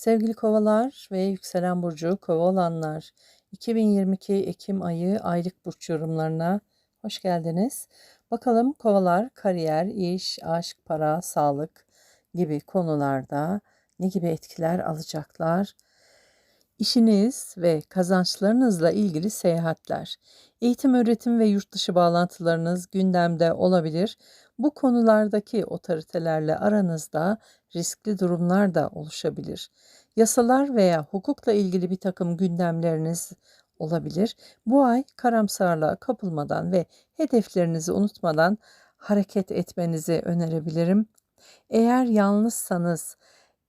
Sevgili kovalar ve yükselen burcu kova olanlar 2022 Ekim ayı aylık burç yorumlarına hoş geldiniz. Bakalım kovalar kariyer, iş, aşk, para, sağlık gibi konularda ne gibi etkiler alacaklar? İşiniz ve kazançlarınızla ilgili seyahatler, eğitim, öğretim ve yurt dışı bağlantılarınız gündemde olabilir. Bu konulardaki otoritelerle aranızda riskli durumlar da oluşabilir. Yasalar veya hukukla ilgili bir takım gündemleriniz olabilir. Bu ay karamsarlığa kapılmadan ve hedeflerinizi unutmadan hareket etmenizi önerebilirim. Eğer yalnızsanız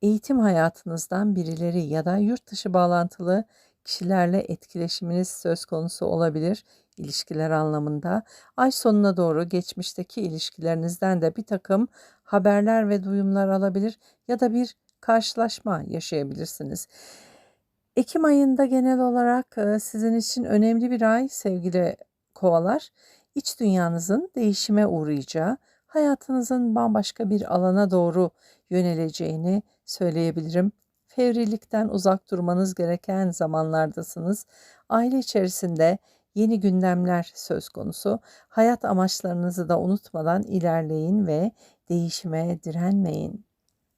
eğitim hayatınızdan birileri ya da yurt dışı bağlantılı kişilerle etkileşiminiz söz konusu olabilir ilişkiler anlamında. Ay sonuna doğru geçmişteki ilişkilerinizden de bir takım haberler ve duyumlar alabilir ya da bir karşılaşma yaşayabilirsiniz. Ekim ayında genel olarak sizin için önemli bir ay sevgili kovalar. İç dünyanızın değişime uğrayacağı, hayatınızın bambaşka bir alana doğru yöneleceğini söyleyebilirim. Fevrilikten uzak durmanız gereken zamanlardasınız. Aile içerisinde yeni gündemler söz konusu. Hayat amaçlarınızı da unutmadan ilerleyin ve değişime direnmeyin.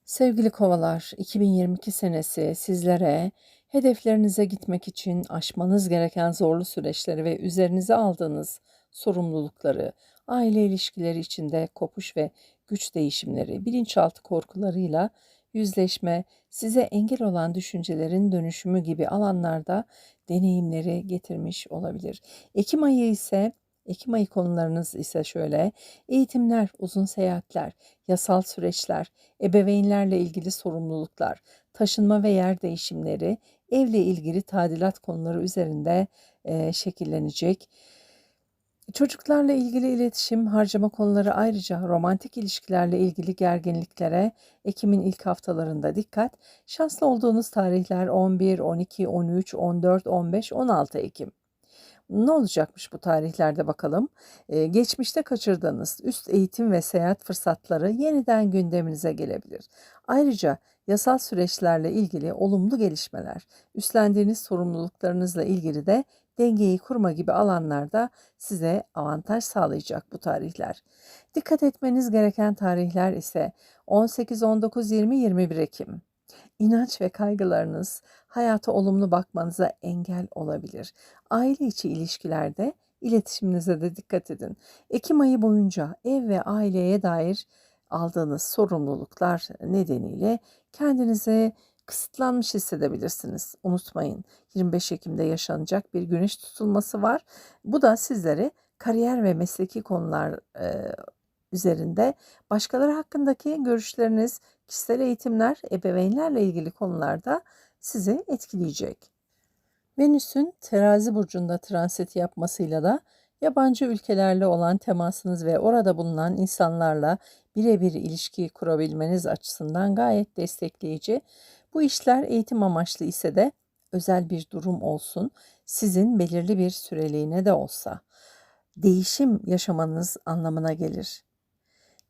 Sevgili kovalar, 2022 senesi sizlere hedeflerinize gitmek için aşmanız gereken zorlu süreçleri ve üzerinize aldığınız sorumlulukları, aile ilişkileri içinde kopuş ve güç değişimleri, bilinçaltı korkularıyla yüzleşme, size engel olan düşüncelerin dönüşümü gibi alanlarda deneyimleri getirmiş olabilir. Ekim ayı ise Ekim ayı konularınız ise şöyle, eğitimler, uzun seyahatler, yasal süreçler, ebeveynlerle ilgili sorumluluklar, taşınma ve yer değişimleri, evle ilgili tadilat konuları üzerinde e, şekillenecek. Çocuklarla ilgili iletişim, harcama konuları ayrıca romantik ilişkilerle ilgili gerginliklere Ekim'in ilk haftalarında dikkat. Şanslı olduğunuz tarihler 11, 12, 13, 14, 15, 16 Ekim. Ne olacakmış bu tarihlerde bakalım. Ee, geçmişte kaçırdığınız üst eğitim ve seyahat fırsatları yeniden gündeminize gelebilir. Ayrıca yasal süreçlerle ilgili olumlu gelişmeler, üstlendiğiniz sorumluluklarınızla ilgili de dengeyi kurma gibi alanlarda size avantaj sağlayacak bu tarihler. Dikkat etmeniz gereken tarihler ise 18, 19, 20, 21 Ekim. İnanç ve kaygılarınız hayata olumlu bakmanıza engel olabilir. Aile içi ilişkilerde iletişiminize de dikkat edin. Ekim ayı boyunca ev ve aileye dair aldığınız sorumluluklar nedeniyle kendinize kısıtlanmış hissedebilirsiniz. Unutmayın 25 Ekim'de yaşanacak bir güneş tutulması var. Bu da sizleri kariyer ve mesleki konular e, üzerinde başkaları hakkındaki görüşleriniz, kişisel eğitimler, ebeveynlerle ilgili konularda sizi etkileyecek. Venüs'ün terazi burcunda transit yapmasıyla da yabancı ülkelerle olan temasınız ve orada bulunan insanlarla birebir ilişki kurabilmeniz açısından gayet destekleyici. Bu işler eğitim amaçlı ise de özel bir durum olsun, sizin belirli bir süreliğine de olsa değişim yaşamanız anlamına gelir.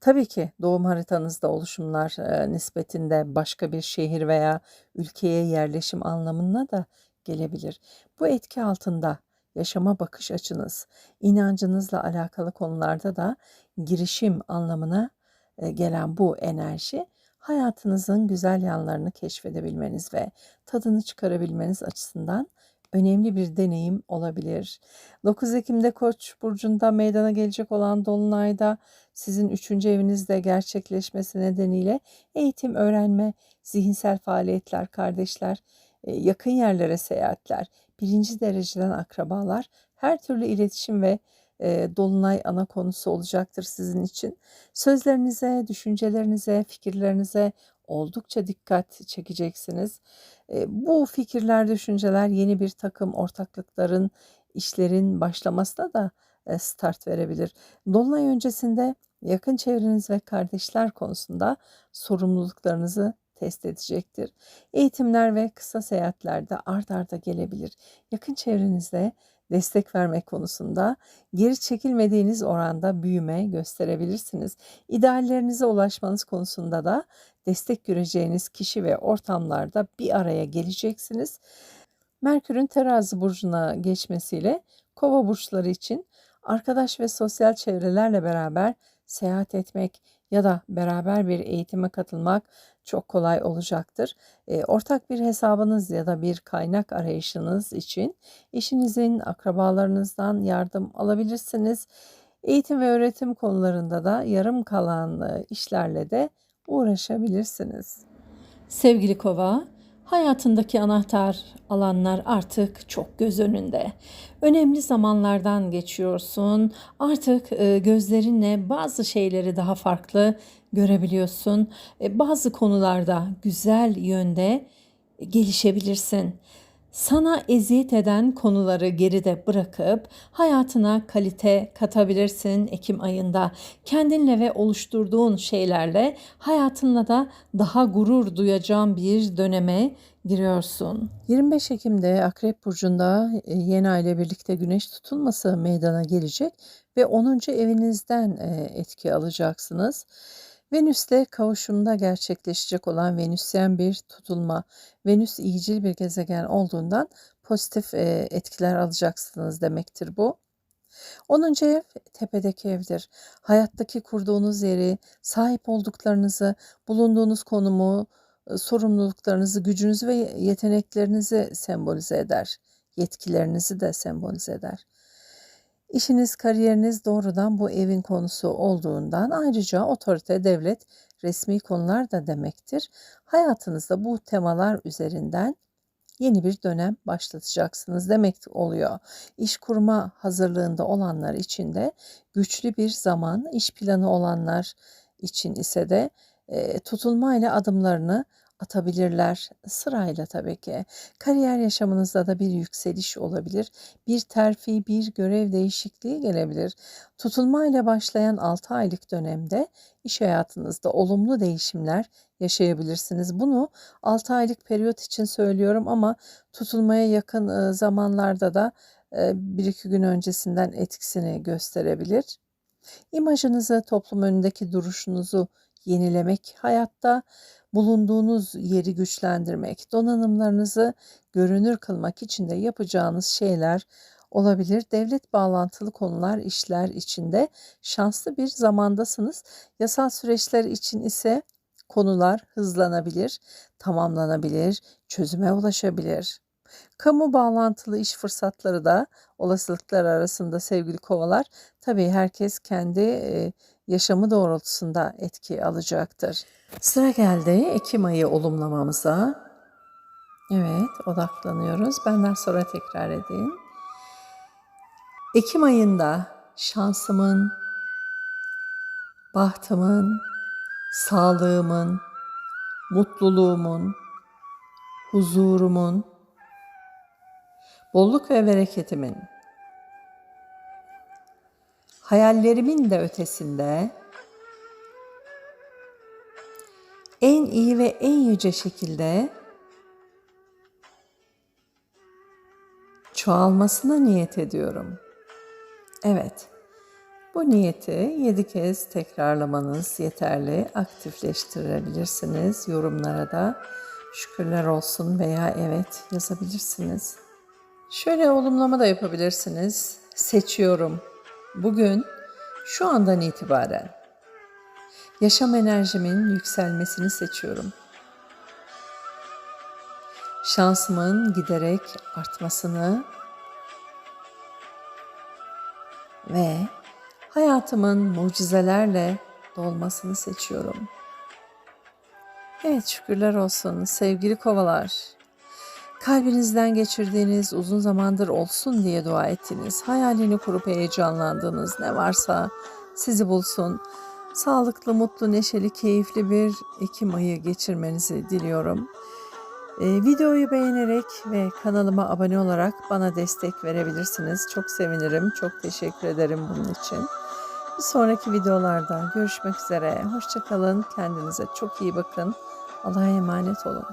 Tabii ki doğum haritanızda oluşumlar e, nispetinde başka bir şehir veya ülkeye yerleşim anlamına da gelebilir. Bu etki altında yaşama bakış açınız, inancınızla alakalı konularda da girişim anlamına e, gelen bu enerji hayatınızın güzel yanlarını keşfedebilmeniz ve tadını çıkarabilmeniz açısından önemli bir deneyim olabilir. 9 Ekim'de Koç burcunda meydana gelecek olan dolunayda sizin 3. evinizde gerçekleşmesi nedeniyle eğitim, öğrenme, zihinsel faaliyetler, kardeşler, e, yakın yerlere seyahatler, birinci dereceden akrabalar, her türlü iletişim ve e, dolunay ana konusu olacaktır sizin için. Sözlerinize, düşüncelerinize, fikirlerinize oldukça dikkat çekeceksiniz. E, bu fikirler, düşünceler yeni bir takım ortaklıkların, işlerin başlamasına da e, start verebilir. Dolunay öncesinde yakın çevreniz ve kardeşler konusunda sorumluluklarınızı test edecektir. Eğitimler ve kısa seyahatlerde art arda gelebilir. Yakın çevrenizde destek vermek konusunda geri çekilmediğiniz oranda büyüme gösterebilirsiniz. İdeallerinize ulaşmanız konusunda da destek göreceğiniz kişi ve ortamlarda bir araya geleceksiniz. Merkür'ün terazi burcuna geçmesiyle kova burçları için arkadaş ve sosyal çevrelerle beraber seyahat etmek ya da beraber bir eğitime katılmak çok kolay olacaktır. Ortak bir hesabınız ya da bir kaynak arayışınız için eşinizin, akrabalarınızdan yardım alabilirsiniz. Eğitim ve öğretim konularında da yarım kalan işlerle de uğraşabilirsiniz. Sevgili Kova, hayatındaki anahtar alanlar artık çok göz önünde. Önemli zamanlardan geçiyorsun. Artık e, gözlerinle bazı şeyleri daha farklı görebiliyorsun. E, bazı konularda güzel yönde gelişebilirsin. Sana eziyet eden konuları geride bırakıp hayatına kalite katabilirsin Ekim ayında. Kendinle ve oluşturduğun şeylerle hayatınla da daha gurur duyacağın bir döneme giriyorsun. 25 Ekim'de Akrep Burcu'nda e, yeni ay birlikte güneş tutulması meydana gelecek ve 10. evinizden e, etki alacaksınız. Venüs'te kavuşumda gerçekleşecek olan Venüsyen bir tutulma. Venüs iyicil bir gezegen olduğundan pozitif e, etkiler alacaksınız demektir bu. 10. ev tepedeki evdir. Hayattaki kurduğunuz yeri, sahip olduklarınızı, bulunduğunuz konumu, e, sorumluluklarınızı, gücünüzü ve yeteneklerinizi sembolize eder. Yetkilerinizi de sembolize eder. İşiniz, kariyeriniz doğrudan bu evin konusu olduğundan ayrıca otorite, devlet, resmi konular da demektir. Hayatınızda bu temalar üzerinden yeni bir dönem başlatacaksınız demek oluyor. İş kurma hazırlığında olanlar için de güçlü bir zaman, iş planı olanlar için ise de e, tutulmayla adımlarını atabilirler sırayla tabii ki. Kariyer yaşamınızda da bir yükseliş olabilir. Bir terfi, bir görev değişikliği gelebilir. Tutulmayla başlayan 6 aylık dönemde iş hayatınızda olumlu değişimler yaşayabilirsiniz. Bunu 6 aylık periyot için söylüyorum ama tutulmaya yakın zamanlarda da bir iki gün öncesinden etkisini gösterebilir. İmajınızı, toplum önündeki duruşunuzu yenilemek hayatta bulunduğunuz yeri güçlendirmek, donanımlarınızı görünür kılmak için de yapacağınız şeyler olabilir. Devlet bağlantılı konular, işler içinde şanslı bir zamandasınız. Yasal süreçler için ise konular hızlanabilir, tamamlanabilir, çözüme ulaşabilir. Kamu bağlantılı iş fırsatları da olasılıklar arasında sevgili kovalar. Tabii herkes kendi yaşamı doğrultusunda etki alacaktır. Sıra geldi Ekim ayı olumlamamıza. Evet, odaklanıyoruz. Benden sonra tekrar edin. Ekim ayında şansımın, bahtımın, sağlığımın, mutluluğumun, huzurumun, bolluk ve bereketimin, hayallerimin de ötesinde en iyi ve en yüce şekilde çoğalmasına niyet ediyorum. Evet, bu niyeti yedi kez tekrarlamanız yeterli. Aktifleştirebilirsiniz. Yorumlara da şükürler olsun veya evet yazabilirsiniz. Şöyle olumlama da yapabilirsiniz. Seçiyorum. Bugün şu andan itibaren yaşam enerjimin yükselmesini seçiyorum. Şansımın giderek artmasını ve hayatımın mucizelerle dolmasını seçiyorum. Evet şükürler olsun sevgili kovalar. Kalbinizden geçirdiğiniz uzun zamandır olsun diye dua ettiniz. Hayalini kurup heyecanlandığınız ne varsa sizi bulsun. Sağlıklı, mutlu, neşeli, keyifli bir Ekim ayı geçirmenizi diliyorum. Ee, videoyu beğenerek ve kanalıma abone olarak bana destek verebilirsiniz. Çok sevinirim. Çok teşekkür ederim bunun için. Bir sonraki videolarda görüşmek üzere. Hoşçakalın. Kendinize çok iyi bakın. Allah'a emanet olun.